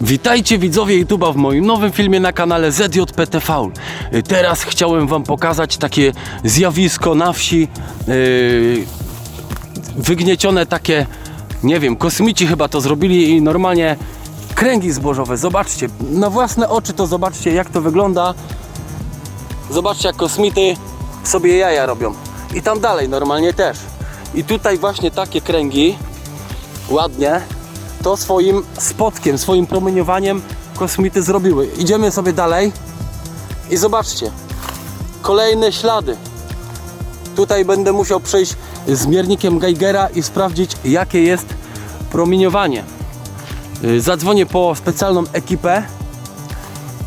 Witajcie widzowie YouTube'a w moim nowym filmie na kanale ZJPTV. Y, Teraz chciałem wam pokazać takie zjawisko na wsi. Yy, wygniecione takie, nie wiem, kosmici chyba to zrobili i normalnie kręgi zbożowe. Zobaczcie, na własne oczy to zobaczcie jak to wygląda. Zobaczcie jak kosmity sobie jaja robią. I tam dalej normalnie też. I tutaj właśnie takie kręgi ładnie to swoim spotkiem, swoim promieniowaniem kosmity zrobiły. Idziemy sobie dalej i zobaczcie. Kolejne ślady. Tutaj będę musiał przejść z miernikiem Geigera i sprawdzić jakie jest promieniowanie. Y, Zadzwonię po specjalną ekipę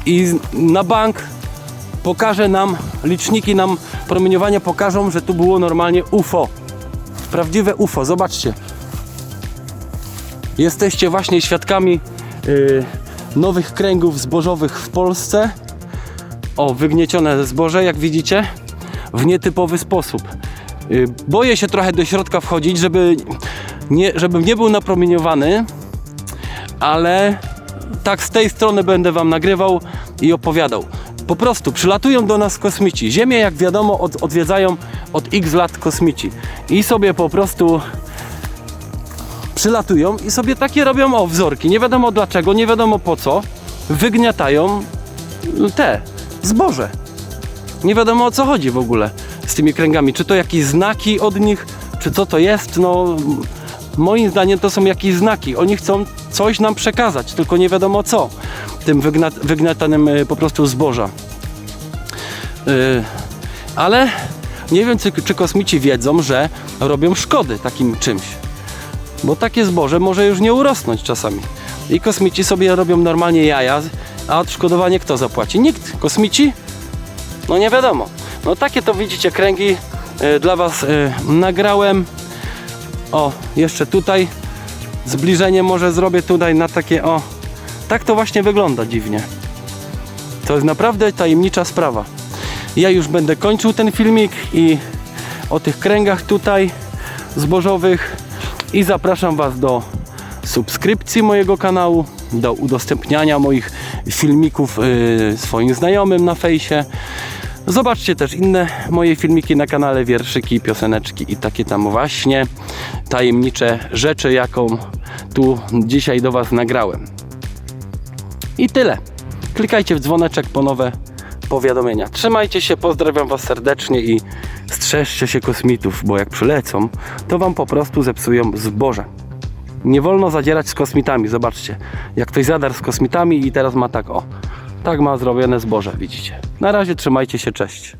i na bank pokaże nam, liczniki nam promieniowania pokażą, że tu było normalnie UFO. Prawdziwe UFO, zobaczcie. Jesteście właśnie świadkami y, nowych kręgów zbożowych w Polsce. O, wygniecione zboże, jak widzicie, w nietypowy sposób. Y, boję się trochę do środka wchodzić, żeby nie, żebym nie był napromieniowany, ale tak z tej strony będę Wam nagrywał i opowiadał. Po prostu przylatują do nas kosmici. Ziemię, jak wiadomo, od, odwiedzają od x lat kosmici. I sobie po prostu przylatują i sobie takie robią o wzorki. Nie wiadomo dlaczego, nie wiadomo po co. Wygniatają te zboże. Nie wiadomo o co chodzi w ogóle z tymi kręgami. Czy to jakieś znaki od nich, czy co to jest? No, moim zdaniem to są jakieś znaki. Oni chcą coś nam przekazać, tylko nie wiadomo co. Tym wygna wygniatanym y, po prostu zboża. Y, ale nie wiem, czy, czy kosmici wiedzą, że robią szkody takim czymś. Bo takie zboże może już nie urosnąć czasami. I kosmici sobie robią normalnie jaja, a odszkodowanie kto zapłaci? Nikt. Kosmici? No nie wiadomo. No takie to widzicie kręgi y, dla Was y, nagrałem. O, jeszcze tutaj zbliżenie może zrobię tutaj na takie o. Tak to właśnie wygląda dziwnie. To jest naprawdę tajemnicza sprawa. Ja już będę kończył ten filmik i o tych kręgach tutaj zbożowych i zapraszam Was do subskrypcji mojego kanału, do udostępniania moich filmików yy, swoim znajomym na fejsie. Zobaczcie też inne moje filmiki na kanale, wierszyki, pioseneczki i takie tam właśnie tajemnicze rzeczy, jaką tu dzisiaj do Was nagrałem. I tyle. Klikajcie w dzwoneczek po nowe powiadomienia. Trzymajcie się, pozdrawiam Was serdecznie i strzeżcie się kosmitów, bo jak przylecą, to Wam po prostu zepsują zboże. Nie wolno zadzierać z kosmitami, zobaczcie. Jak ktoś zadarł z kosmitami i teraz ma tak, o. Tak ma zrobione zboże, widzicie. Na razie trzymajcie się, cześć.